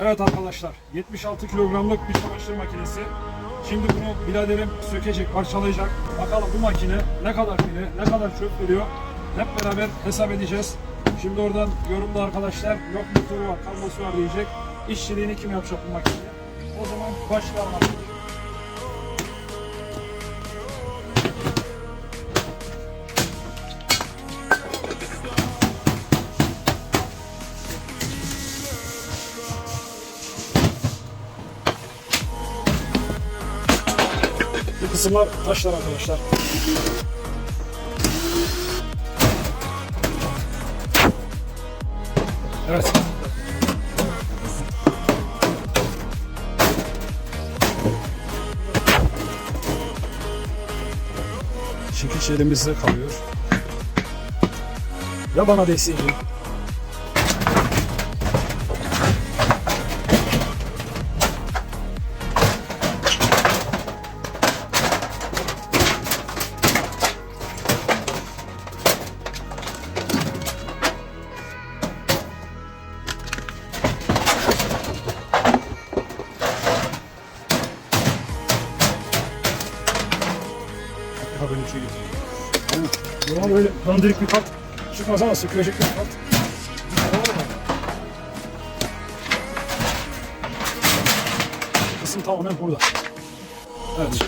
Evet arkadaşlar 76 kilogramlık bir çamaşır makinesi. Şimdi bunu biraderim sökecek, parçalayacak. Bakalım bu makine ne kadar pili, ne kadar çöp veriyor. Hep beraber hesap edeceğiz. Şimdi oradan yorumda arkadaşlar yok motoru var, kablosu var diyecek. İşçiliğini kim yapacak bu makineye? O zaman başlayalım. Kısımlar taşlar arkadaşlar. Evet. Çekiç elimizde kalıyor. Ya bana değseydi. Ha böyle bir şey getirdim. Ama böyle dandirik bir kat çıkmaz ama sıkılacak bir kat. Kısım tamamen burada. Evet.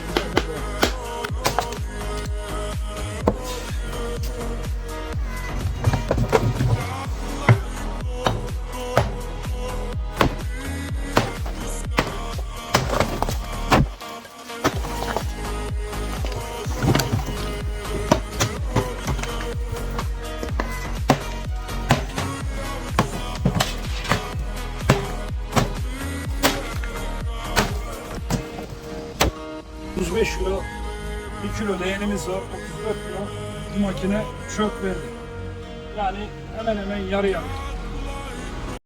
...35 kilo, 1 kilo leğenimiz var, 34 kilo bu makine çöp verdi. Yani hemen hemen yarı yarı.